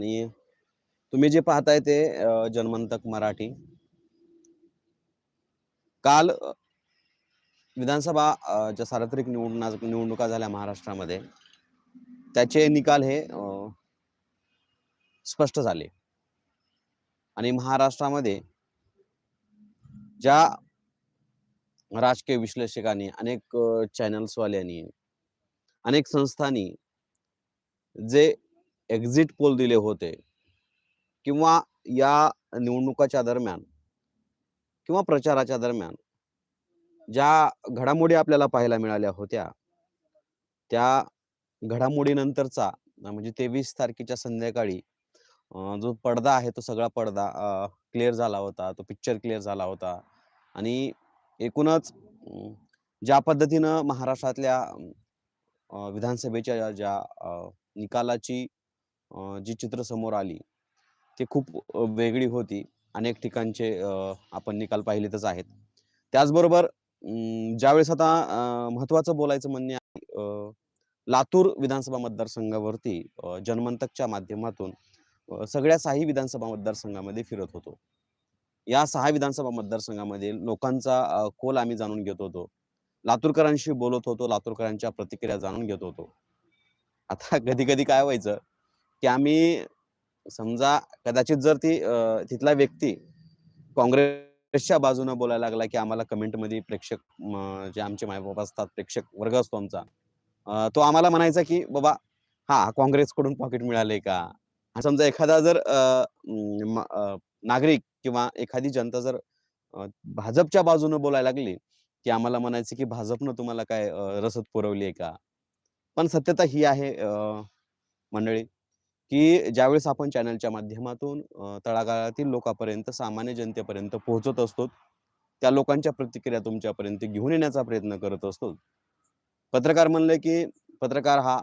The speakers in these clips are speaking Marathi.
आणि तुम्ही जे पाहताय ते जन्मंतक मराठी. काल विधानसभा ज्या सार्वत्रिक निवडणा निवडणुका झाल्या महाराष्ट्रामध्ये, त्याचे निकाल हे स्पष्ट झाले. आणि महाराष्ट्रामध्ये ज्या राजकीय विश्लेषकांनी, अनेक चॅनल्सवाल्यांनी, अनेक संस्थांनी जे एक्झिट पोल दिले होते किंवा या निवडणुकाच्या दरम्यान किंवा प्रचाराच्या दरम्यान ज्या घडामोडी आपल्याला पाहायला मिळाल्या होत्या, त्या घडामोडीनंतरचा म्हणजे 23 तारखेच्या संध्याकाळी जो पडदा आहे तो सगळा पडदा क्लिअर झाला होता. तो पिक्चर क्लिअर झाला होता आणि एकूणच ज्या पद्धतीनं महाराष्ट्रातल्या विधानसभेच्या ज्या निकालाची जी चित्र समोर आली, ती खूप वेगळी होती. अनेक ठिकाणचे आपण निकाल पाहिलेतच आहेत. त्याचबरोबर अं, ज्यावेळेस आता महत्वाचं बोलायचं म्हणणे आहे लातूर विधानसभा मतदारसंघावरती जनमंतकच्या माध्यमातून सगळ्या सहा विधानसभा मतदारसंघामध्ये फिरत होतो. या सहा विधानसभा मतदारसंघामध्ये लोकांचा कोल आम्ही जाणून घेत होतो. लातूरकरांशी बोलत होतो, लातूरकरांच्या प्रतिक्रिया जाणून घेत होतो. आता कधी-कधी काय व्हायचं, की आम्ही समजा कदाचित जर ती तिथला व्यक्ती काँग्रेसच्या बाजूनं बोलायला लागला, की आम्हाला कमेंटमध्ये प्रेक्षक जे आमचे माय-बाप असतात, प्रेक्षक वर्ग असतो आमचा. तो आम्हाला म्हणायचा, की "बाबा हा काँग्रेसकडून पॉकेट मिळाले का?" समजा एखादा जर अं, नागरिक किंवा एखादी जनता जर भाजपच्या बाजूनं बोलायला लागली, की आम्हाला म्हणायचं, की "भाजपनं तुम्हाला काय रसद पुरवली आहे का?" पण सत्यता ही आहे मंडळी, की ज्यावेळेस आपण चॅनलच्या माध्यमातून तळागाळातील लोकांपर्यंत, सामान्य जनतेपर्यंत पोहोचत असतो, त्या लोकांच्या प्रतिक्रिया तुमच्यापर्यंत घेऊन येण्याचा प्रयत्न करत असतो. पत्रकार म्हणलं, की पत्रकार हा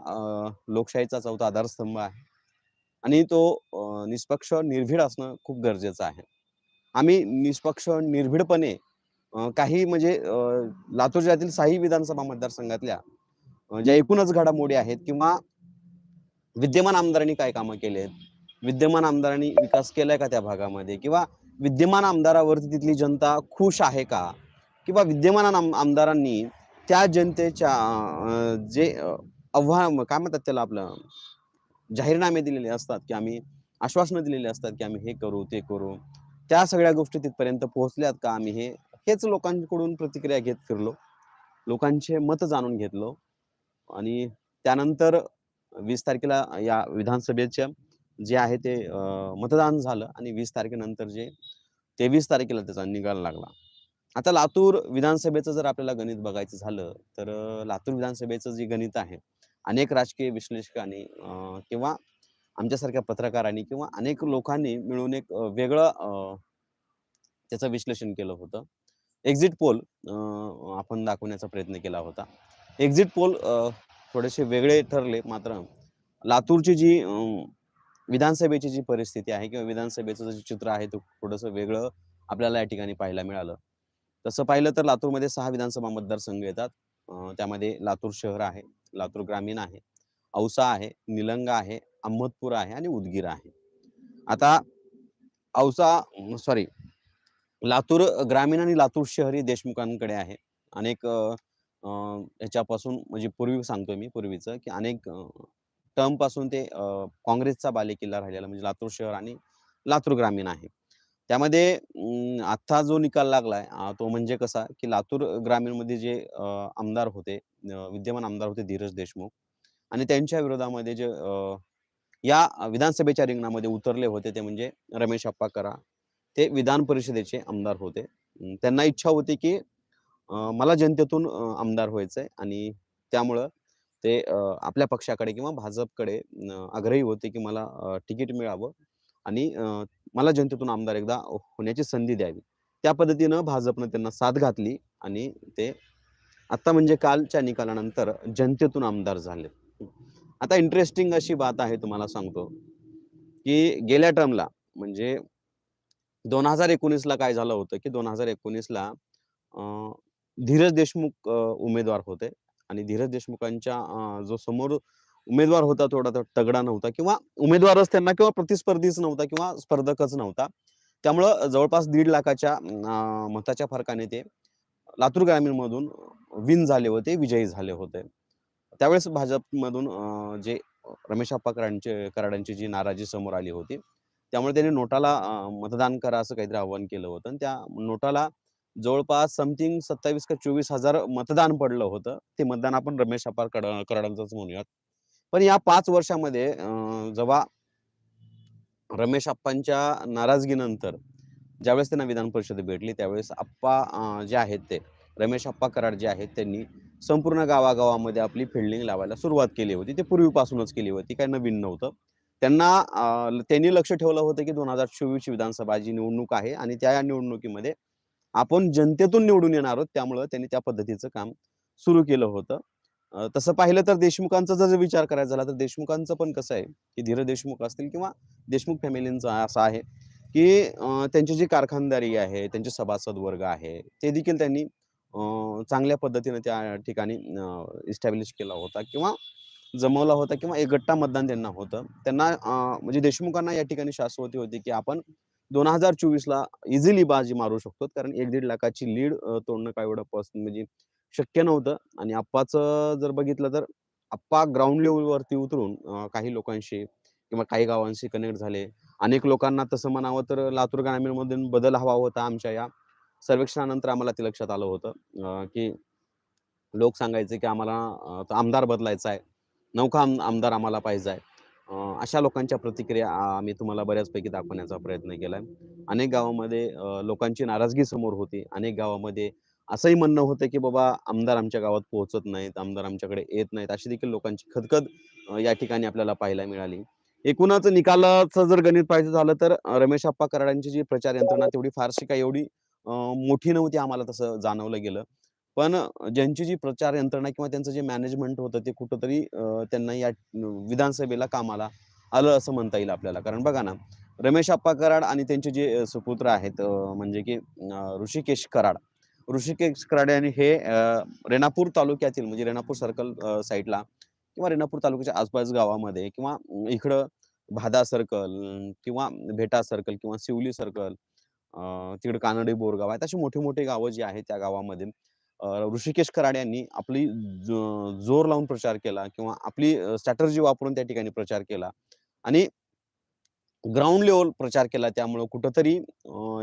लोकशाहीचा चौथा आधारस्तंभ आहे आणि तो निष्पक्ष, निर्भीड असणं खूप गरजेचं आहे. आम्ही निष्पक्ष, निर्भीडपणे काही म्हणजे लातूर जिल्ह्यातील साही विधानसभा मतदारसंघातल्या ज्या एकूणच घडामोडी आहेत किंवा विद्यमान आमदारांनी काय कामं केली आहेत? विद्यमान आमदारांनी विकास केलाय का त्या भागामध्ये? किंवा विद्यमान आमदारावरती तिथली जनता खुश आहे का? किंवा विद्यमान आम आमदारांनी त्या जनतेच्या जे आव्हान काय म्हणतात त्याला आपलं जाहीरनामे दिलेले असतात, की आम्ही आश्वासनं दिलेली असतात, की आम्ही हे करू, ते करू. त्या सगळ्या गोष्टी तिथपर्यंत पोहोचल्यात का आम्ही हे हेच लोकांकडून प्रतिक्रिया घेत फिरलो. लोकांचे मत जाणून घेतलो आणि त्यानंतर वीस तारखेला या विधानसभेच्या जे आहे ते मतदान झालं आणि वीस तारखेनंतर जे 23 तारखेला त्याचा निकाल लागला. आता लातूर विधानसभेचं जर आपल्याला गणित बघायचं झालं, तर लातूर विधानसभेचं जे गणित आहे, अनेक राजकीय विश्लेषकांनी किंवा आमच्यासारख्या पत्रकारांनी किंवा अनेक लोकांनी मिळून एक वेगळं त्याचं विश्लेषण केलं होतं. एक्झिट पोल आपण दाखवण्याचा प्रयत्न केला होता. एक्झिट पोल थोडेसे वेगळे ठरले मात्र लातूरची जी विधानसभेची जी परिस्थिती आहे किंवा विधानसभेचं जे चित्र आहे, ते थोडंसं वेगळं आपल्याला या ठिकाणी पाहायला मिळालं. तसं पाहिलं तर लातूरमध्ये सहा विधानसभा मतदारसंघ येतात. त्यामध्ये लातूर शहर आहे, लातूर ग्रामीण आहे, औसा आहे, निलंगा आहे, अहमदपूर आहे आणि उदगीर आहे. आता औसा सॉरी लातूर ग्रामीण आणि लातूर शहर ही देशमुखांकडे आहे. अनेक ह्याच्यापासून म्हणजे पूर्वी सांगतोय मी पूर्वीचं, की अनेक टर्मपासून ते काँग्रेसचा बालेकिल्ला राहिलेला म्हणजे लातूर शहर आणि लातूर ग्रामीण आहे. त्यामध्ये आत्ता जो निकाल लागलाय तो म्हणजे कसा, की लातूर ग्रामीणमध्ये जे आमदार होते, विद्यमान आमदार होते धीरज देशमुख आणि त्यांच्या विरोधामध्ये जे या विधानसभेच्या रिंगणामध्ये उतरले होते ते म्हणजे रमेश अप्पा करा. ते विधान परिषदेचे आमदार होते. त्यांना इच्छा होती, की मला जनतेतून आमदार व्हायचंय आणि त्यामुळं ते आपल्या पक्षाकडे किंवा भाजपकडे आग्रही होते, की मला तिकीट मिळावं आणि मला जनतेतून आमदार एकदा होण्याची संधी द्यावी. त्या पद्धतीनं भाजपनं त्यांना साथ घातली आणि ते आता म्हणजे कालच्या निकालानंतर जनतेतून आमदार झाले. आता इंटरेस्टिंग अशी बात आहे तुम्हाला सांगतो, की गेल्या टर्मला म्हणजे दोन हजार एकोणीसला काय झालं होतं, की दोन हजार एकोणीसला धीरज देशमुख उमेदवार होते आणि धीरज देशमुखांच्या जो समोर उमेदवार होता थोडा तो तगडा नव्हता किंवा उमेदवारच त्यांना किंवा प्रतिस्पर्धीच नव्हता किंवा स्पर्धकच नव्हता. त्यामुळं जवळपास दीड लाखाच्या मताच्या फरकाने ते लातूर ग्रामीणमधून विन झाले होते, विजयी झाले होते. त्यावेळेस भाजपमधून जे रमेश आप्पा कराडांची जी नाराजी समोर आली होती. त्यामुळे त्यांनी नोटाला मतदान करा असं काहीतरी आवाहन केलं होतं आणि त्या नोटाला जवळपास समथिंग 27 का चोवीस हजार मतदान पडलं होतं. ते मतदान आपण रमेश अपार कड कराडांचंच म्हणूयात. पण या पाच वर्षामध्ये जेव्हा रमेश आप्पांच्या नाराजगीनंतर ज्यावेळेस त्यांना विधान परिषद भेटली त्यावेळेस आप्पा जे आहेत ते रमेश आप्पा कराड जे आहेत त्यांनी संपूर्ण गावागावामध्ये आपली फिल्डिंग लावायला सुरुवात केली होती. ते पूर्वीपासूनच केली होती. काही नवीन नव्हतं. त्यांना त्यांनी लक्ष ठेवलं होतं की 2024 विधानसभा जी निवडणूक आहे आणि त्या निवडणुकीमध्ये आपण जनतेतून निवडून येणार आहोत. त्यामुळं त्यांनी त्या पद्धतीचं काम सुरू केलं होतं. तसं पाहिलं तर देशमुखांचा जर विचार करायचा झाला तर देशमुखांचं पण कसं आहे, की धीरज देशमुख असतील किंवा देशमुख फॅमिलींचं असं आहे, की त्यांची जी कारखानदारी आहे, त्यांचे सभासद वर्ग आहे, ते देखील त्यांनी चांगल्या पद्धतीने त्या ठिकाणी इस्टॅब्लिश केला होता किंवा जमवला होता किंवा एकगट्टा मतदान त्यांना होतं. त्यांना म्हणजे देशमुखांना या ठिकाणी शाश्वती होती, की आपण 2024ला इझिली बाजी मारू शकतो. कारण एक दीड लाखाची लीड तोडणं काय एवढं पॉस म्हणजे शक्य नव्हतं आणि आप्पाचं जर बघितलं तर आप्पा ग्राउंड लेवलवरती उतरून काही लोकांशी किंवा काही गावांशी कनेक्ट झाले. अनेक लोकांना तसं म्हणावं तर लातूर ग्रामीणमधून बदल हवा होता. आमच्या या सर्वेक्षणानंतर आम्हाला ते लक्षात आलं होतं की लोक सांगायचे, की आम्हाला आमदार बदलायचा आहे. नौका आमदार आम्हाला पाहिजे आहे. अशा लोकांच्या प्रतिक्रिया आम्ही तुम्हाला बऱ्याचपैकी दाखवण्याचा प्रयत्न केला अनेक गावामध्ये लोकांची नाराजगी समोर होती. अनेक गावामध्ये असंही म्हणणं होतं, की बाबा आमदार आमच्या गावात पोहोचत नाहीत, आमदार आमच्याकडे येत नाहीत. अशी देखील लोकांची खदखद या ठिकाणी आपल्याला पाहायला मिळाली. एकूणच निकालाचं जर गणित पाहायचं झालं तर रमेश आप्पा कराडांची जी प्रचार यंत्रणा तेवढी फारशी काही एवढी मोठी नव्हती आम्हाला तसं जाणवलं गेलं. पण ज्यांची जी प्रचार यंत्रणा किंवा त्यांचं जे मॅनेजमेंट होतं ते कुठंतरी त्यांना या विधानसभेला कामाला आलं असं म्हणता येईल आपल्याला. कारण बघा ना, रमेश आप्पा कराड आणि त्यांचे जे सुपुत्र आहेत म्हणजे की ऋषिकेश कराड. ऋषिकेश कराड यांनी हे रेणापूर तालुक्यातील म्हणजे रेणापूर सर्कल साईडला किंवा रेणापूर तालुक्याच्या आसपास गावामध्ये किंवा इकडं भादा सर्कल किंवा भेटा सर्कल किंवा सिवली सर्कल तिकडे कानडी बोरगाव आहेत. अशी मोठी-मोठी गावं जी आहेत त्या गावामध्ये ऋषिकेश कराड यांनी आपली जोर लावून प्रचार केला किंवा आपली स्ट्रॅटर्जी वापरून त्या ठिकाणी प्रचार केला आणि ग्राउंड लेवल प्रचार केला. त्यामुळं कुठंतरी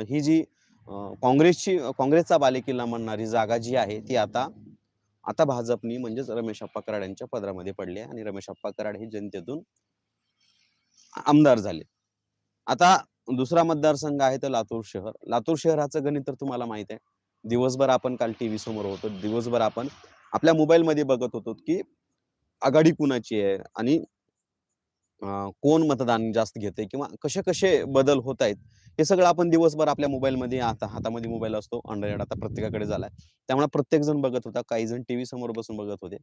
ही जी काँग्रेसची काँग्रेसचा बालेकिल्ला म्हणणारी जागा जी आहे ती आता आता भाजपनी म्हणजेच रमेश अप्पा कराड यांच्या पदरामध्ये पडले आणि रमेश अप्पा कराड हे जनतेतून आमदार झाले. आता दुसरा मतदारसंघ आहे तर लातूर शहर. लातूर शहराचं गणित तर तुम्हाला माहीत आहे. दिवसभर आपण काल टीव्ही समोर होतो. दिवसभर आपण आपल्या मोबाईलमध्ये बघत होतो, की आघाडी कुणाची आहे आणि कोण मतदान जास्त घेते किंवा कसे-कसे बदल होत आहेत. हे सगळं आपण दिवसभर आपल्या मोबाईलमध्ये आता हातामध्ये मोबाईल असतो. Android आता प्रत्येकाकडे झालाय. त्यामुळे प्रत्येक जण बघत होता. काही जण टीव्ही समोर बसून बघत होते.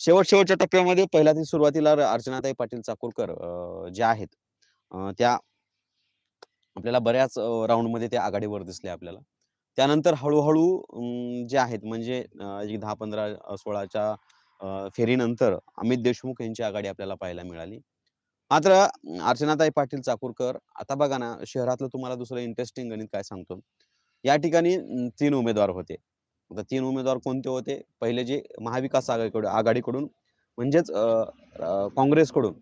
शेवट-शेवटच्या टप्प्यामध्ये पहिल्या ती सुरुवातीला अर्चनाताई पाटील चाकूरकर ज्या आहेत त्या आपल्याला बऱ्याच राऊंडमध्ये राउंडमध्ये त्या आघाडीवर दिसल्या आपल्याला. त्यानंतर हळूहळू जे आहेत म्हणजे एक दहा पंधरा सोळाच्या फेरीनंतर अमित देशमुख यांची आघाडी आपल्याला पाहायला मिळाली. मात्र अर्चनाताई पाटील चाकूरकर आता बघा ना, शहरातलं तुम्हाला दुसरं इंटरेस्टिंग गणित काय सांगतो. या ठिकाणी तीन उमेदवार होते. आता तीन उमेदवार कोणते होते? पहिले जे महाविकास आघाडीकडून आघाडीकडून म्हणजेच काँग्रेसकडून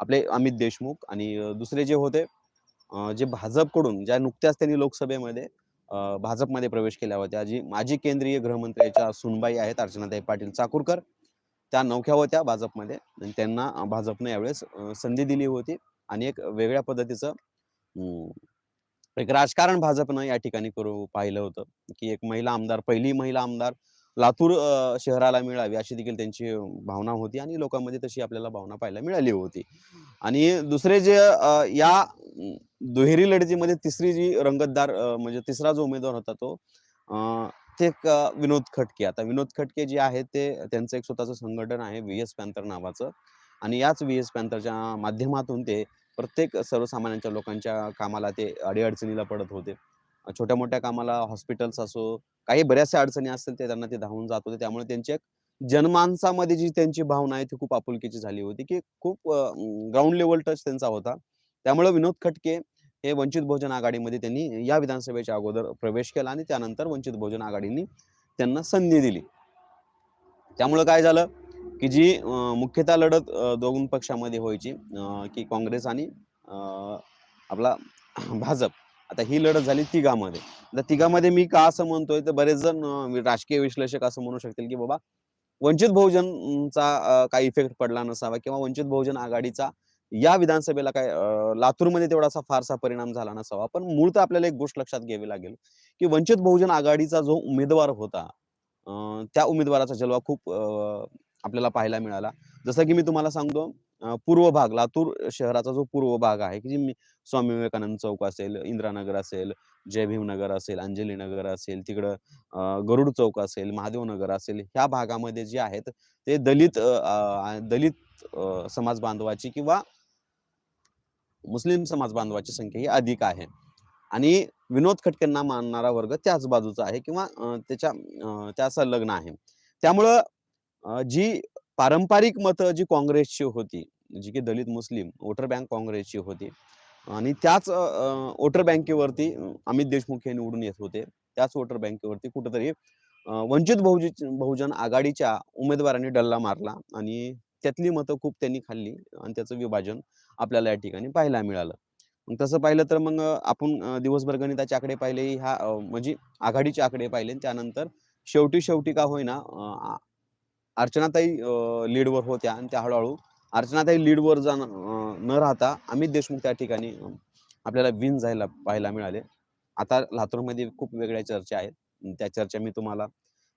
आपले अमित देशमुख आणि दुसरे जे होते जे भाजपकडून ज्या नुकत्याच त्यांनी लोकसभेमध्ये भाजपमध्ये प्रवेश केल्या होत्या. जी माजी केंद्रीय गृहमंत्र्याच्या सुनबाई आहेत अर्चनाताई पाटील चाकूरकर. त्या नवख्या होत्या भाजपमध्ये आणि त्यांना भाजपने यावेळेस संधी दिली होती आणि एक वेगळ्या पद्धतीचं एक राजकारण भाजपनं या ठिकाणी करू पाहिलं होतं, की एक महिला आमदार, पहिली महिला आमदार लातूर शहराला मिळावी अशी देखील त्यांची भावना होती आणि लोकांमध्ये तशी आपल्याला भावना पाहायला मिळाली होती. आणि दुसरे जे या दुहेरी लढतीमध्ये तिसरी जी रंगतदार म्हणजे तिसरा जो उमेदवार होता तो ते एक विनोद खटके. आता विनोद खटके जे आहेत ते त्यांचं एक स्वतःचं संघटन आहे व्ही-एस पॅन्थर नावाचं आणि याच व्ही-एस पॅन्थरच्या माध्यमातून ते प्रत्येक सर्वसामान्यांच्या लोकांच्या कामाला ते अडीअडचणीला पडत होते. छोट्या-मोठ्या कामाला हॉस्पिटल्स असो, काही बऱ्याचशा अडचणी असतील ते त्यांना ते धावून जात होते. त्यामुळे त्यांची एक जनमानसामध्ये जी त्यांची भावना आहे ती खूप आपुलकीची झाली होती, की खूप ग्राउंड लेवल टच त्यांचा होता. त्यामुळे विनोद खटके हे वंचित बहुजन आघाडीमध्ये त्यांनी या विधानसभेच्या अगोदर प्रवेश केला आणि त्यानंतर वंचित बहुजन आघाडीने त्यांना संधी दिली. त्यामुळं काय झालं, की जी मुख्यतः लढत दोन पक्षामध्ये व्हायची की काँग्रेस आणि अ, आपला भाजप. आता ही लढत झाली तिघामध्ये. तर तिघामध्ये मी का असं म्हणतोय, तर बरेच जण राजकीय विश्लेषक असं म्हणू शकतील, की बाबा वंचित बहुजनचा काही इफेक्ट पडला नसावा किंवा वंचित बहुजन आघाडीचा या विधानसभेला काय लातूरमध्ये तेवढासा फारसा परिणाम झाला नसावा. पण मूळतः आपल्याला एक गोष्ट लक्षात घ्यावी लागेल, की वंचित बहुजन आघाडीचा जो उमेदवार होता, त्या उमेदवाराचा जलवा खूप आपल्याला पाहायला मिळाला. जसं की मी तुम्हाला सांगतो पूर्व भाग लातूर शहराचा जो पूर्व भाग आहे, की जी स्वामी विवेकानंद चौक असेल, इंदिरानगर असेल, जय भीमनगर असेल, अंजली नगर असेल, तिकडं गरुड चौक असेल, महादेव नगर असेल, ह्या भागामध्ये जे आहेत ते दलित दलित समाज बांधवाची किंवा मुस्लिम समाज बांधवाची संख्या ही अधिक आहे. आणि विनोद खटकेंना मानणारा वर्ग त्याच बाजूचा आहे किंवा त्याच्या त्या संलग्न आहे. त्यामुळं जी पारंपरिक मतं जी काँग्रेसची होती, जी की दलित मुस्लिम वोटर बँक काँग्रेसची होती आणि त्याच वोटर बँकेवरती अमित देशमुख हे निवडून येत होते. त्याच वोटर बँकेवरती कुठेतरी वंचित बहुजन बहुजन आघाडीच्या उमेदवारांनी डल्ला मारला आणि त्यातली मतं खूप त्यांनी खाल्ली आणि त्याचं विभाजन आपल्याला या ठिकाणी पाहायला मिळालं. मग तसं पाहिलं तर मग आपण दिवसभर गणिताचे आकडे पाहिले ह्या म्हणजे आघाडीचे आकडे पाहिले त्यानंतर शेवटी-शेवटी का होईना अर्चनाताई लीडवर होत्या आणि त्या हळूहळू अर्चनाताई लीडवर जाण न राहता अमित देशमुख त्या ठिकाणी आपल्याला विन जायला पाहायला मिळाले. आता लातूरमध्ये खूप वेगळ्या चर्चा आहेत. त्या चर्चा मी तुम्हाला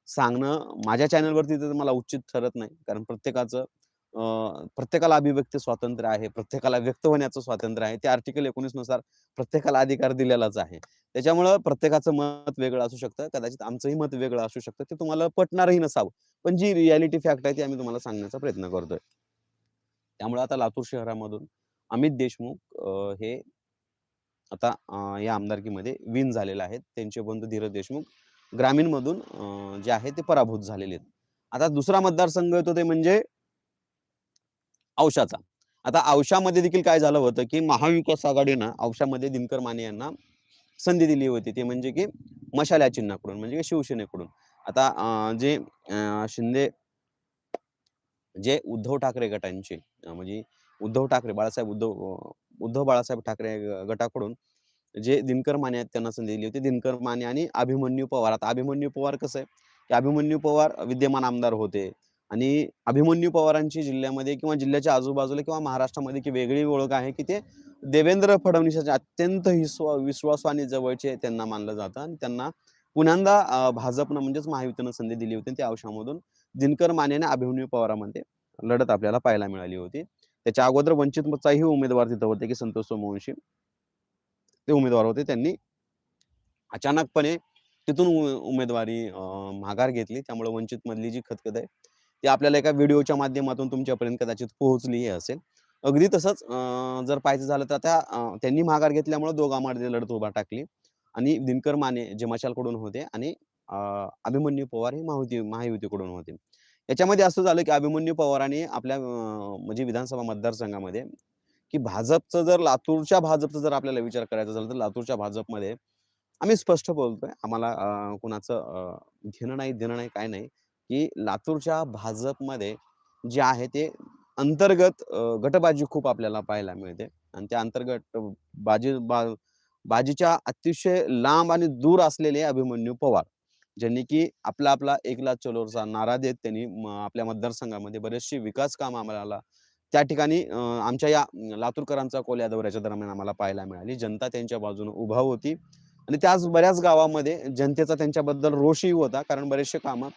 सांगणं माझ्या चॅनलवरती तर मला उचित ठरत नाही. कारण प्रत्येकाचं प्रत्येकाला अभिव्यक्ती स्वातंत्र्य आहे. प्रत्येकाला व्यक्त होण्याचं स्वातंत्र्य आहे. ते आर्टिकल 19 नुसार प्रत्येकाला अधिकार दिलेलाच आहे. त्याच्यामुळं प्रत्येकाचं मत वेगळं असू शकतं. कदाचित आमचंही मत वेगळं असू शकतं. ते तुम्हाला पटणारही नसावं. पण जी रियालिटी फॅक्ट आहे ती आम्ही तुम्हाला सांगण्याचा प्रयत्न करतोय. त्यामुळे आता लातूर शहरामधून अमित देशमुख हे आता या आमदारकीमध्ये विन झालेले आहेत. त्यांचे बंधू धीरज देशमुख ग्रामीणमधून जे आहे ते पराभूत झालेले आहेत. आता दुसरा मतदारसंघ येतो ते म्हणजे औशाचा. आता औशामध्ये देखील काय झालं होतं, की महाविकास आघाडीनं औशामध्ये दिनकर माने यांना संधी दिली होती. ते म्हणजे की मशाल या चिन्हाकडून म्हणजे शिवसेनेकडून. आता जे शिंदे जे उद्धव ठाकरे गटांचे म्हणजे उद्धव ठाकरे, बाळासाहेब उद्धव उद्धव बाळासाहेब ठाकरे गटाकडून जे दिनकर माने आहेत त्यांना संधी दिली होती. दिनकर माने आणि अभिमन्यू पवार. आता अभिमन्यू पवार कसं आहे, की अभिमन्यू पवार विद्यमान आमदार होते आणि अभिमन्यू पवारांची जिल्ह्यामध्ये किंवा जिल्ह्याच्या आजूबाजूला किंवा महाराष्ट्रामध्ये की वेगळी ओळख आहे, की ते देवेंद्र फडणवीसांचे अत्यंत विश्वा विश्वासू आणि जवळचे त्यांना मानलं जातं आणि त्यांना पुन्यांदा भाजपनं म्हणजेच महायुतीनं संधी दिली होती त्या अंशामधून दिनकर मानेने अभिमन्यू पवारामध्ये लढत आपल्याला पाहायला मिळाली होती. त्याच्या अगोदर वंचितचाही उमेदवार तिथं होते, की संतोष सोमवंशी. ते उमेदवार होते. त्यांनी अचानकपणे तिथून उमेदवारी माघार घेतली. त्यामुळे वंचितमधली जी खतखत आहे, ती आपल्याला एका व्हिडिओच्या माध्यमातून तुमच्यापर्यंत कदाचित पोहोचली असेल. अगदी तसंच जर पाहायचं झालं तर त्या त्यांनी माघार घेतल्यामुळे दोघांमध्ये लढत उभा टाकली आणि दिनकर माने जे मशालकडून होते आणि अभिमन्यू पवार हे महायुती महायुतीकडून होते. याच्यामध्ये असं झालं, की अभिमन्यू पवारांनी आपल्या म्हणजे विधानसभा मतदारसंघामध्ये की भाजपचं जर लातूरच्या भाजपचा जर आपल्याला विचार करायचा झाला, तर लातूरच्या भाजपमध्ये आम्ही स्पष्ट बोलतोय. आम्हाला कुणाचं घेणं नाही, देणं नाही, काय नाही, की लातूरच्या भाजपमध्ये जे आहे ते अंतर्गत गटबाजी खूप आपल्याला पाहायला मिळते आणि त्या अंतर्गत बाजी बा बाजीच्या अतिशय लांब आणि दूर असलेले अभिमन्यू पवार, ज्यांनी की आपला आपला एकला चलोरचा नारा देत त्यांनी आपल्या मतदारसंघामध्ये बरेचशी विकास काम आम्हाला त्या ठिकाणी आमच्या या लातूरकरांचा कोल्या या दौऱ्याच्या दरम्यान आम्हाला पाहायला मिळाली. जनता त्यांच्या बाजूने उभा होती आणि त्याच बऱ्याच गावामध्ये जनतेचा त्यांच्याबद्दल रोषही होता. कारण बरेचसे कामं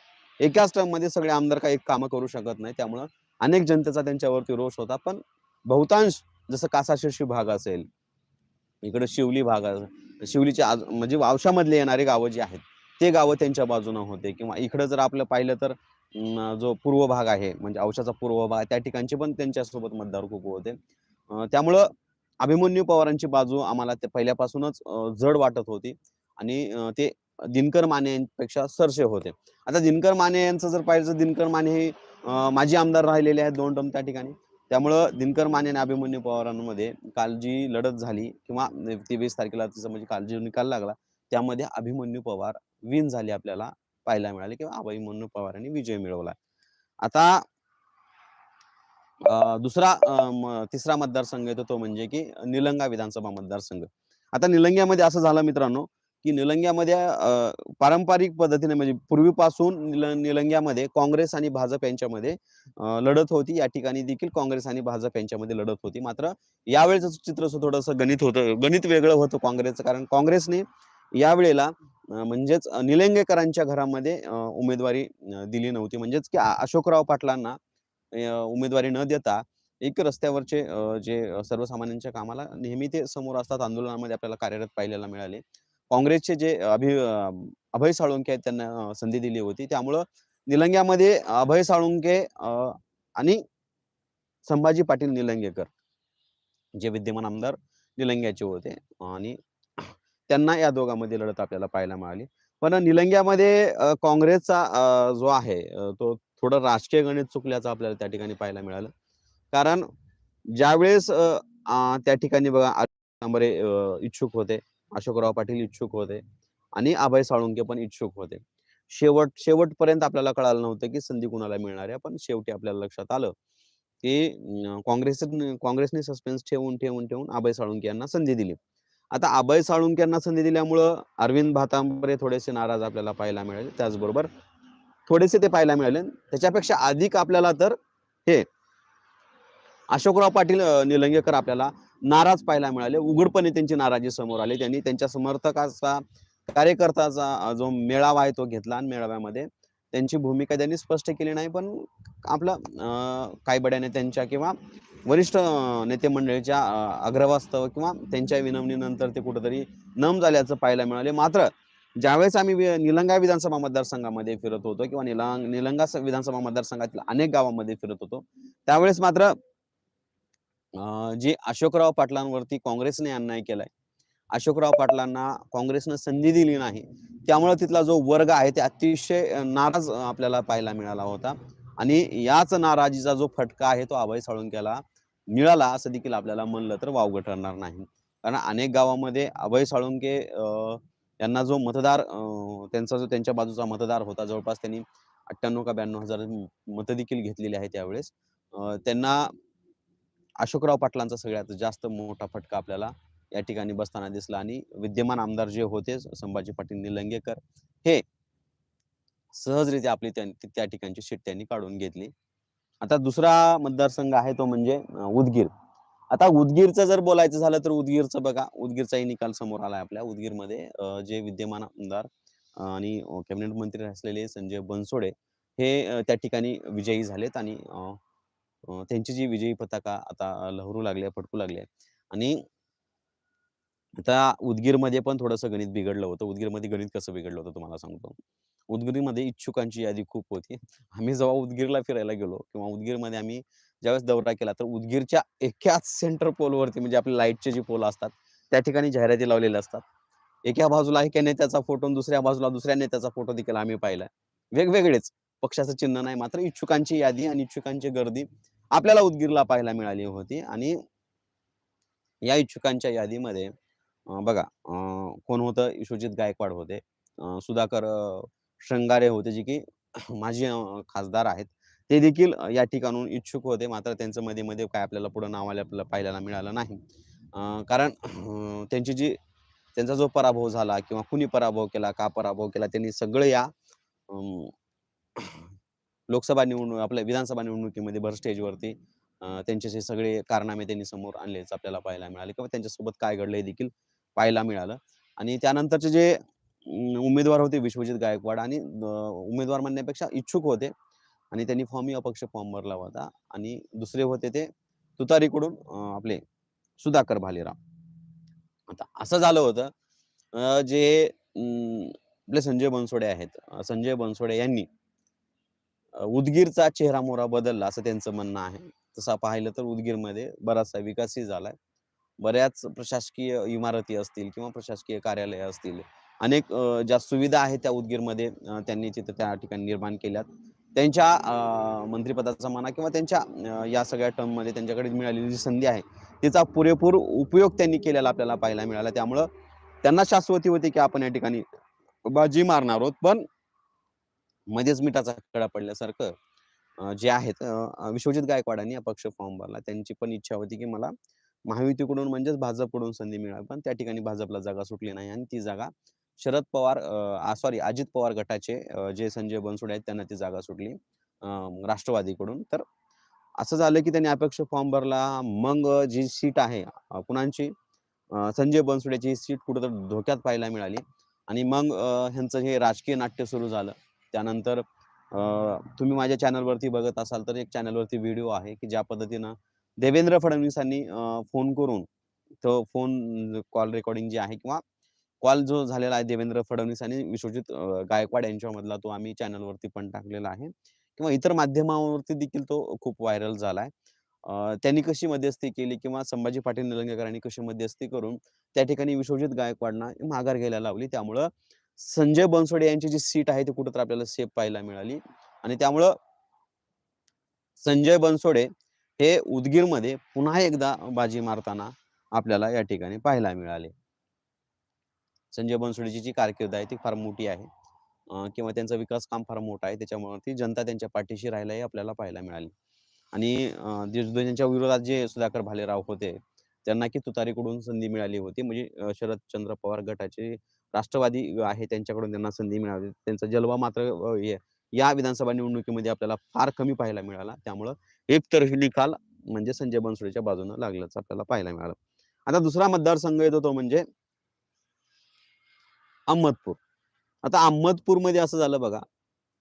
एकाच टर्ममध्ये सगळे आमदार काही कामं करू शकत नाही. त्यामुळं अनेक जनतेचा त्यांच्यावरती रोष होता. पण बहुतांश जसं कासाशिर्शी भाग असेल, इकडं शिवली भाग शिवलीच्या आज म्हणजे वावशामधले येणारे गावं जी आहेत, ते गावं त्यांच्या बाजूनं होते किंवा इकडं जर आपलं पाहिलं तर जो पूर्व भाग आहे, म्हणजे औशाचा पूर्व भाग त्या ठिकाणचे पण त्यांच्यासोबत मतदार खूप होते. त्यामुळं अभिमन्यू पवारांची बाजू आम्हाला ते पहिल्यापासूनच जड वाटत होती आणि ते दिनकर माने यांपेक्षा सरसे होते. आता दिनकर माने यांचं जर पाहिलं दिनकर माने हे माजी आमदार राहिलेले आहेत दोन टर्म त्या ठिकाणी. त्यामुळं दिनकर माने आणि अभिमन्यू पवारांमध्ये काल जी लढत झाली किंवा तेवीस तारखेला तिचा म्हणजे काल जो निकाल लागला त्यामध्ये अभिमन्यू पवार विन झाले आपल्याला पाहायला मिळाले किंवा अभिमन्यू पवारांनी विजय मिळवला. आता दुसरा तिसरा मतदारसंघ येतो तो म्हणजे की निलंगा विधानसभा मतदारसंघ. आता निलंग्यामध्ये असं झालं मित्रांनो की निलंग्यामध्ये पारंपरिक पद्धतीने म्हणजे पूर्वीपासून निल निलंग्यामध्ये काँग्रेस आणि भाजप यांच्यामध्ये लढत होती. या ठिकाणी देखील काँग्रेस आणि भाजप यांच्यामध्ये लढत होती. मात्र यावेळेचं चित्र थोडंसं गणित होतं गणित वेगळं होतं काँग्रेसचं. कारण काँग्रेसने यावेळेला म्हणजेच निलंगेकरांच्या घरामध्ये उमेदवारी दिली नव्हती. म्हणजेच की अशोकराव पाटलांना उमेदवारी न देता एक रस्त्यावरचे जे सर्वसामान्यांच्या कामाला नेहमी ते समोर असतात आंदोलनामध्ये आपल्याला कार्यरत पाहायला मिळाले. काँग्रेसचे जे अभि अभय साळुंके आहेत त्यांना संधी दिली होती. त्यामुळं निलंग्यामध्ये अभय साळुंके आणि संभाजी पाटील निलंगेकर जे विद्यमान आमदार निलंग्याचे होते. आणि त्यांना या दोघांमध्ये लढत आपल्याला पाहायला मिळाली. पण निलंग्यामध्ये काँग्रेसचा जो आहे तो थोडं राजकीय गणित चुकल्याचं आपल्याला त्या ठिकाणी पाहायला मिळालं. कारण ज्यावेळेस त्या ठिकाणी बघा अनिल तांबरे इच्छुक होते अशोकराव पाटील इच्छुक होते आणि अभय साळुंके पण इच्छुक होते. शेवट शेवटपर्यंत आपल्याला कळालं नव्हतं की संधी कुणाला मिळणार आहे. पण शेवटी आपल्याला लक्षात आलं की काँग्रेस काँग्रेसने सस्पेन्स ठेवून ठेवून ठेवून अभय साळुंके यांना संधी दिली. आता अभय साळुंके यांना संधी दिल्यामुळं अरविंद भातांबरे थोडेसे नाराज आपल्याला पाहायला मिळाले. त्याचबरोबर थोडेसे ते पाहायला मिळाले. त्याच्यापेक्षा अधिक आपल्याला तर हे अशोकराव पाटील निलंगेकर आपल्याला नाराज पाहायला मिळाले. उघडपणे त्यांची नाराजी समोर आली. त्यांनी त्यांच्या समर्थकाचा कार्यकर्त्याचा जो मेळावा आहे तो घेतला आणि मेळाव्यामध्ये त्यांची भूमिका त्यांनी स्पष्ट केली नाही. पण आपलं अं, काही नेत्यांच्या किंवा वरिष्ठ नेते मंडळीच्या अग्रवास्तव किंवा त्यांच्या विनवणीनंतर ते कुठंतरी नम झाल्याचं पाहायला मिळाले. मात्र ज्यावेळेस आम्ही निलंगा विधानसभा मतदारसंघामध्ये फिरत होतो किंवा निलंग निलंगा विधानसभा मतदारसंघातील अनेक गावांमध्ये फिरत होतो त्यावेळेस मात्र अं, जे अशोकराव पाटलांवरती काँग्रेसने अन्याय केलाय. अशोकराव पाटलांना काँग्रेसनं संधी दिली नाही. त्यामुळे तिथला जो वर्ग आहे ते अतिशय अं, नाराज अं, आपल्याला पाहायला मिळाला होता. आणि याच नाराजीचा जो फटका आहे तो अभय साळुंक्याला मिळाला असं देखील आपल्याला म्हणलं तर वावगं ठरणार नाही. कारण अनेक गावामध्ये अभय साळुंके अं, यांना जो मतदार अं, त्यांचा जो त्यांच्या बाजूचा मतदार होता जवळपास त्यांनी अठ्ठ्याण्णव का ब्याण्णव हजार मतं देखील घेतलेली आहे त्यावेळेस. अं, त्यांना अशोकराव पाटलांचा सगळ्यात जास्त मोठा फटका आपल्याला या ठिकाणी बसताना दिसला आणि विद्यमान आमदार जे होते संभाजी पाटील निलंगेकर हे सहजरित्या आपली त्या ठिकाणची सीट त्यांनी काढून घेतली. आता दुसरा मतदारसंघ आहे तो म्हणजे उदगीर. आता उदगीरचं जर बोलायचं झालं तर उदगीरचं बघा उदगीरचाही निकाल समोर आलाय आपल्या. उदगीरमध्ये जे विद्यमान आमदार आणि कॅबिनेट मंत्री असलेले संजय बनसोडे हे त्या ठिकाणी विजयी झालेत आणि त्यांची जी विजयी पताका आता लहरू लागली आहे फडकू लागली आहे आणि आता उदगीरमध्ये पण थोडंसं गणित बिघडलं होतं. उदगीरमध्ये गणित कसं बिघडलं होतं तुम्हाला सांगतो. उदगीरमध्ये इच्छुकांची यादी खूप होती. आम्ही जेव्हा उदगीरला फिरायला गेलो किंवा उदगीरमध्ये आम्ही ज्यावेळेस दौरा केला तर उदगीरच्या एकाच सेंटर पोलवरती म्हणजे आपले लाईटचे जे पोल असतात त्या ठिकाणी जाहिराती लावलेल्या असतात. एका बाजूला एका नेत्याचा फोटो दुसऱ्या बाजूला दुसऱ्या नेत्याचा फोटो देखील आम्ही पाहिला वेगवेगळेच. पक्षाचं चिन्ह नाही मात्र इच्छुकांची यादी आणि इच्छुकांची गर्दी आपल्याला उदगीरला पाहायला मिळाली होती. आणि या इच्छुकांच्या यादीमध्ये बघा कोण होतं? विश्वजित गायकवाड होते. सुधाकर शृंगारे होते जे की माजी खासदार आहेत. ते देखील या ठिकाणून इच्छुक होते. मात्र त्यांचं मध्ये मध्ये काय आपल्याला पुढे नाव आले आपल्याला पाहायला मिळालं नाही. अं, कारण त्यांची जी त्यांचा जो पराभव झाला किंवा कुणी पराभव केला का पराभव केला त्यांनी सगळं या लोकसभा निवडणूक आपल्या विधानसभा निवडणुकीमध्ये भर स्टेजवरती अं, सगळे कारनामे त्यांनी समोर आणलेच आपल्याला पाहायला मिळाले किंवा त्यांच्यासोबत काय घडलं हे देखील पाहायला मिळालं. आणि त्यानंतरचे जे उमेदवार होते विश्वजित गायकवाड आणि उमेदवार म्हणण्यापेक्षा इच्छुक होते आणि त्यांनी फॉर्मही अपक्ष फॉर्म भरला होता आणि दुसरे होते ते तुतारीकडून आपले सुधाकर भालेराव. आता असं झालं होतं जे आपले संजय बनसोडे आहेत संजय बनसोडे यांनी उदगीरचा चेहरा मोहरा बदलला असं त्यांचं म्हणणं आहे तसं पाहिलं तर उदगीरमध्ये बराचसा विकासही झालाय बऱ्याच प्रशासकीय इमारती असतील किंवा प्रशासकीय कार्यालय असतील अनेक ज्या सुविधा आहेत त्या उदगीरमध्ये त्यांनी तिथं त्या ठिकाणी निर्माण केल्यात. त्यांच्या मंत्रिपदाचा म्हणा किंवा त्यांच्या या सगळ्या टर्ममध्ये त्यांच्याकडे मिळालेली जी संधी आहे, तिचा पुरेपूर उपयोग त्यांनी केलेला आपल्याला पाहायला मिळाला. त्यामुळं त्यांना शाश्वती होती, की आपण या ठिकाणी बाजी मारणार आहोत. पण मध्येच मिठाचा खडा पडल्यासारखं जे आहेत विश्वजित गायकवाडांनी अपक्ष फॉर्म भरला. त्यांची पण इच्छा होती, की मला महायुतीकडून म्हणजेच भाजपकडून संधी मिळावी. पण त्या ठिकाणी भाजपला जागा सुटली नाही आणि ती जागा शरद पवार सॉरी अजित पवार गटाचे जे संजय बनसोडे आहेत त्यांना ती जागा सुटली राष्ट्रवादीकडून. तर असं झालं, की त्यांनी अपक्ष फॉर्म भरला. मग जी सीट आहे कुणांची कुणाची संजय बनसोडेची ही सीट कुठेतरी धोक्यात पाहायला मिळाली आणि मग ह्यांचं हे राजकीय नाट्य सुरू झालं. त्यानंतर तुम्ही माझ्या चॅनलवरती बघत असाल तर एक चॅनलवरती व्हिडिओ आहे, की ज्या पद्धतीनं देवेंद्र फडणवीसांनी फोन करून तो फोन कॉल रेकॉर्डिंग जी आहे किंवा कॉल जो झालेला आहे देवेंद्र फडणवीस आणि विश्वजित गायकवाड यांच्यामधला तो आम्ही चॅनलवरती पण टाकलेला आहे किंवा इतर माध्यमावरती देखील तो खूप व्हायरल झाला आहे त्यांनी कशी मध्यस्थी केली किंवा संभाजी पाटील निलंगेकरांनी कशी मध्यस्थी करून त्या ठिकाणी विश्वजित गायकवाडना माघार घ्यायला लावली. त्यामुळं संजय बनसोडे यांची जी सीट आहे ती कुठेतरी आपल्याला सेफ पाहायला मिळाली आणि त्यामुळं संजय बनसोडे हे उदगीरमध्ये पुन्हा एकदा बाजी मारताना आपल्याला या ठिकाणी पाहायला मिळाले. संजय बनसोडेची जी कारकीर्द आहे ती फार मोठी आहे किंवा त्यांचा विकास काम फार मोठा आहे. त्याच्यामुळं जनता त्यांच्या पाठीशी राहिलाही आपल्याला पाहायला मिळाली आणि अ, विरोधात जे सुधाकर भालेराव होते, त्यांना की तुतारीकडून संधी मिळाली होती. म्हणजे शरदचंद्र पवार गटाचे राष्ट्रवादी आहे त्यांच्याकडून त्यांना संधी मिळाली. त्यांचा जलवा मात्र या विधानसभा निवडणुकीमध्ये आपल्याला फार कमी पाहायला मिळाला. त्यामुळं एकतर्फी निकाल म्हणजे संजय बनसोडेच्या बाजूनं लागल्याचं आपल्याला पाहायला मिळालं. आता दुसरा मतदारसंघ येतो तो म्हणजे अहमदपूर. आता अहमदपूरमध्ये असं झालं बघा,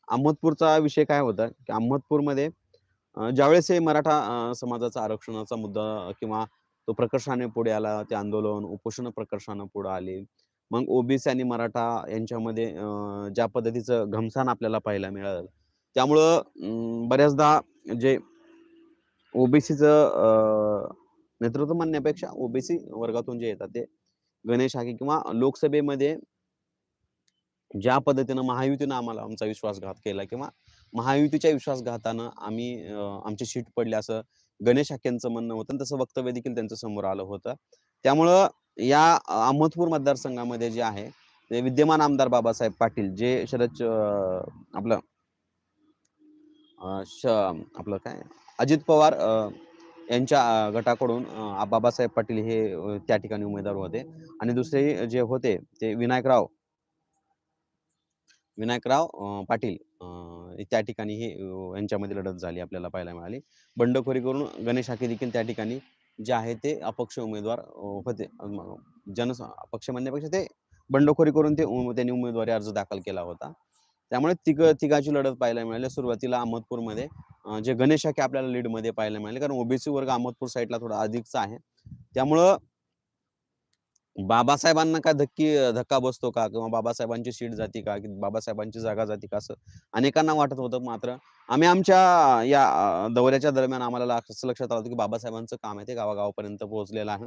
अहमदपूरचा विषय काय होता, की अहमदपूरमध्ये ज्यावेळेस हे मराठा समाजाचा आरक्षणाचा मुद्दा किंवा तो प्रकर्षाने पुढे आला, ते आंदोलन, उपोषण प्रकर्षाने पुढे आले मग ओबीसी आणि मराठा यांच्यामध्ये ज्या पद्धतीचं घमसान आपल्याला पाहायला मिळालं. त्यामुळं बऱ्याचदा जे ओबीसीचं नेतृत्व म्हणण्यापेक्षा ओबीसी वर्गातून जे येतात ते गणेश हाके किंवा लोकसभेमध्ये ज्या पद्धतीनं महायुतीनं आम्हाला आमचा विश्वासघात केला किंवा महायुतीच्या विश्वासघातानं आम्ही आमची शीट पडली असं गणेश हाकेंचं म्हणणं होतं तसं वक्तव्य देखील त्यांचं समोर आलं होतं. त्यामुळं या अहमदपूर मतदारसंघामध्ये जे आहे, ते विद्यमान आमदार बाबासाहेब पाटील जे शरद आपलं श आपलं काय अजित पवार यांच्या गटाकडून बाबासाहेब पाटील हे त्या ठिकाणी उमेदवार होते आणि दुसरे जे होते ते विनायकराव विनायकराव पाटील त्या ठिकाणी हे यांच्यामध्ये लढत झाली आपल्याला पाहायला मिळाली. बंडखोरी करून गणेश हाके देखील त्या ठिकाणी जे आहे ते अपक्ष उमेदवार होते. जन अपक्ष म्हणण्यापेक्षा ते बंडखोरी करून ते त्यांनी उमेदवारी अर्ज दाखल केला होता. त्यामुळे तिघं तिघाची लढत पाहायला मिळाली. सुरुवातीला अहमदपूरमध्ये जे गणेश आपल्याला लीडमध्ये पाहायला मिळाले. कारण ओबीसी वर्ग अहमदपूर साईडला थोडा अधिकचा आहे. त्यामुळं बाबासाहेबांना काय धक्की धक्का बसतो का? किंवा बाबासाहेबांची सीट जाते का? की बाबासाहेबांची जागा जाते का? असं अनेकांना वाटत होतं. मात्र आम्ही आमच्या या दौऱ्याच्या दरम्यान आम्हाला असं लक्षात आलं होतं, की बाबासाहेबांचं काम आहे ते गावागावापर्यंत पोहोचलेलं आहे.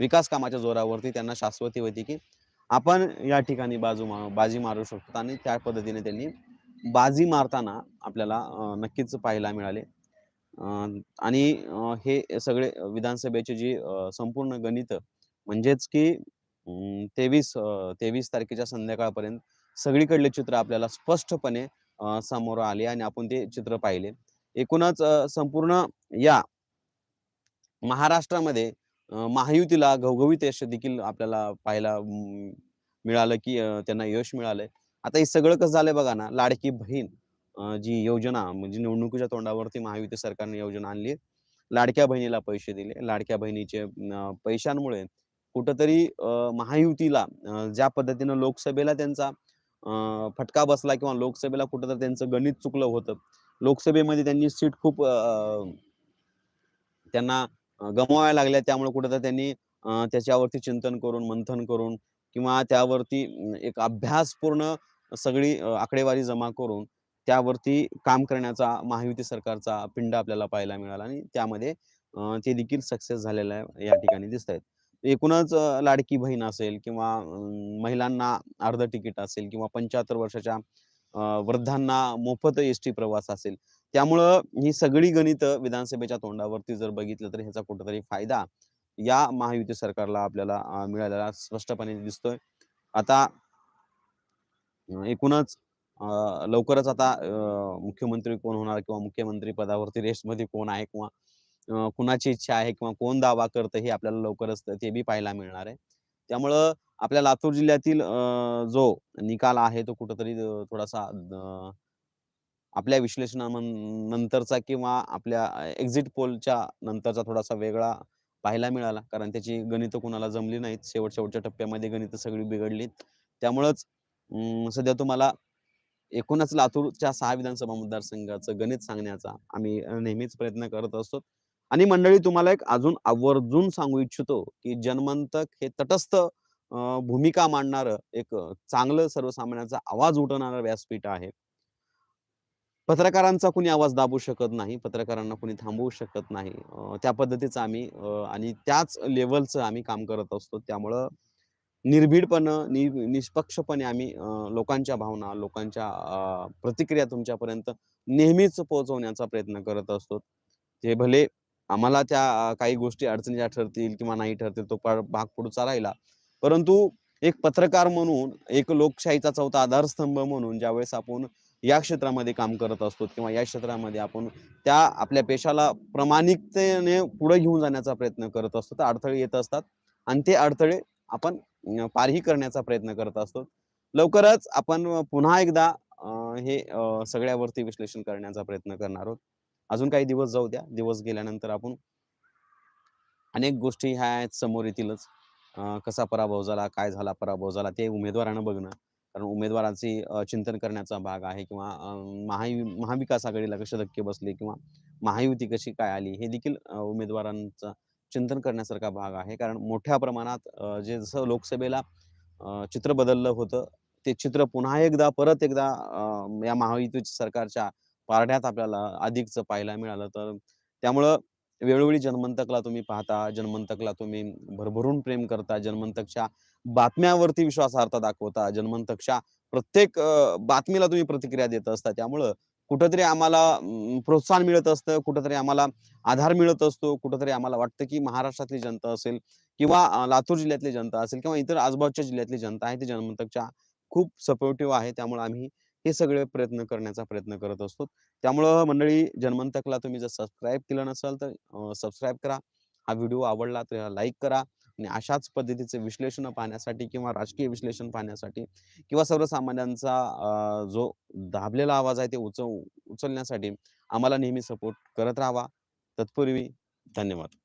विकास कामाच्या जोरावरती त्यांना शाश्वती होती, की आपण या ठिकाणी बाजू मा बाजी मारू शकतो आणि त्या पद्धतीने त्यांनी बाजी मारताना आपल्याला नक्कीच पाहायला मिळाले. आणि हे सगळे विधानसभेचे जी संपूर्ण गणितं म्हणजेच की अं, 23 अ, 23 तारखेच्या संध्याकाळपर्यंत सगळीकडले चित्र आपल्याला स्पष्टपणे समोर आले आणि आपण ते चित्र पाहिले. एकूणच संपूर्ण या महाराष्ट्रामध्ये महायुतीला घवघवीत यश देखील आपल्याला पाहायला मिळालं, की त्यांना यश मिळालंय. आता हे सगळं कसं झालंय बघा ना, लाडकी बहीण जी योजना म्हणजे निवडणुकीच्या तोंडावरती महायुती सरकारने योजना आणली. लाडक्या बहिणीला पैसे दिले. लाडक्या बहिणीचे पैशांमुळे कुठंतरी महायुतीला ज्या पद्धतीनं लोकसभेला त्यांचा फटका बसला किंवा लोकसभेला कुठंतरी त्यांचं गणित चुकलं होतं. लोकसभेमध्ये त्यांनी सीट खूप त्यांना गमवाव्या लागल्या. त्यामुळे कुठेतरी त्यांनी त्याच्यावरती चिंतन करून, मंथन करून किंवा त्यावरती एक अभ्यासपूर्ण सगळी आकडेवारी जमा करून त्यावरती काम करण्याचा महायुती सरकारचा पिंड आपल्याला पाहायला मिळाला आणि त्यामध्ये ते देखील सक्सेस झालेलं आहे या ठिकाणी दिसतायत. एकूणच लाडकी बहीण असेल किंवा महिलांना अर्ध तिकीट असेल किंवा 75 वर्षाच्या वृद्धांना मोफत एस-टी प्रवास असेल. त्यामुळं ही सगळी गणितं विधानसभेच्या तोंडावरती जर बघितलं तर ह्याचा कुठेतरी फायदा या महायुती सरकारला आपल्याला मिळालेला स्पष्टपणे दिसतोय. आता एकूणच लवकरच आता मुख्यमंत्री कोण होणार किंवा मुख्यमंत्री पदावरती रेसमध्ये कोण आहे किंवा कुणाची इच्छा आहे किंवा कोण दावा करतं हे आपल्याला लवकरच ते बी पाहायला मिळणार आहे. त्यामुळं आपल्या लातूर जिल्ह्यातील जो निकाल आहे तो कुठंतरी थोडासा आपल्या विश्लेषणानं नंतरचा किंवा आपल्या एक्झिट पोलच्या नंतरचा थोडासा वेगळा पाहायला मिळाला. कारण त्याची गणितं कुणाला जमली नाहीत. शेवट-शेवटच्या टप्प्यामध्ये गणितं सगळी बिघडलीत. त्यामुळंच अं, सध्या तुम्हाला एकूणच लातूरच्या सहा विधानसभा मतदारसंघाचं गणित सांगण्याचा आम्ही नेहमीच प्रयत्न करत असतो. आणि मंडळी तुम्हाला एक अजून आवर्जून सांगू इच्छितो, की जन्मंतक हे तटस्थ भूमिका मांडणारं एक चांगलं सर्वसामान्यांचा आवाज उठवणारं व्यासपीठ आहे. पत्रकारांचा कुणी आवाज दाबू शकत नाही. पत्रकारांना कुणी थांबवू शकत नाही. त्या पद्धतीचं आम्ही आणि त्याच लेवलचं आम्ही काम करत असतो. त्यामुळं निर्भीडपणं, नि निष्पक्षपणे आम्ही लोकांच्या भावना, लोकांच्या प्रतिक्रिया तुमच्यापर्यंत नेहमीच पोहोचवण्याचा प्रयत्न करत असतो. ते भले आम्हाला त्या काही गोष्टी अडचणीच्या ठरतील किंवा नाही ठरतील तो भाग पुढचा राहिला. परंतु एक पत्रकार म्हणून, एक लोकशाहीचा चौथा आधारस्तंभ म्हणून ज्यावेळेस आपण या क्षेत्रामध्ये काम करत असतो किंवा या क्षेत्रामध्ये आपण त्या आपल्या पेशाला प्रामाणिकतेने पुढे घेऊन जाण्याचा प्रयत्न करत असतो. तर अडथळे येत असतात आणि ते अडथळे आपण पारही करण्याचा प्रयत्न करत असतो. लवकरच आपण पुन्हा एकदा हे सगळ्यावरती विश्लेषण करण्याचा प्रयत्न करणार आहोत. अजून काही दिवस जाऊ द्या. दिवस गेल्यानंतर आपण अनेक गोष्टी ह्या आहेत समोर येतीलच. कसा पराभव झाला, काय झाला पराभव झाला ते उमेदवारानं बघणं. कारण उमेदवारांचे चिंतन करण्याचा भाग आहे किंवा महायु महाविकास आघाडीला कसे धक्के बसले किंवा महायुती कशी काय आली हे देखील उमेदवारांचा चिंतन करण्यासारखा भाग आहे. कारण मोठ्या प्रमाणात जे जसं लोकसभेला चित्र बदललं होतं, ते चित्र पुन्हा एकदा परत एकदा या महायुती सरकारच्या पारड्यात आपल्याला अधिकचं पाहायला मिळालं. तर त्यामुळं वेळोवेळी जनमंतकला तुम्ही पाहता, जन्मंतकला तुम्ही भरभरून प्रेम करता, जन्मंतकच्या बातम्यावरती विश्वासार्हता दाखवता, जन्मंतकच्या प्रत्येक बातमीला तुम्ही प्रतिक्रिया देत असता. त्यामुळं कुठंतरी आम्हाला प्रोत्साहन मिळत असतं, कुठंतरी आम्हाला आधार मिळत असतो, कुठंतरी आम्हाला वाटतं, की महाराष्ट्रातली जनता असेल किंवा लातूर जिल्ह्यातली जनता असेल किंवा इतर आजूबाजूच्या जिल्ह्यातली जनता आहे, ती जन्मंतकच्या खूप सपोर्टिव्ह आहे. त्यामुळे आम्ही हे सगळे प्रयत्न करण्याचा प्रयत्न करत असतो. त्यामुळं मंडळी जन्मंतकला तुम्ही जर सबस्क्राईब केलं नसाल तर सबस्क्राईब करा. हा व्हिडिओ आवडला तर लाईक करा आणि अशाच पद्धतीचे विश्लेषण पाहण्यासाठी किंवा राजकीय विश्लेषण पाहण्यासाठी किंवा सर्वसामान्यांचा जो दाबलेला आवाज आहे ते उच उचलण्यासाठी आम्हाला नेहमी सपोर्ट करत राहावा. तत्पूर्वी धन्यवाद.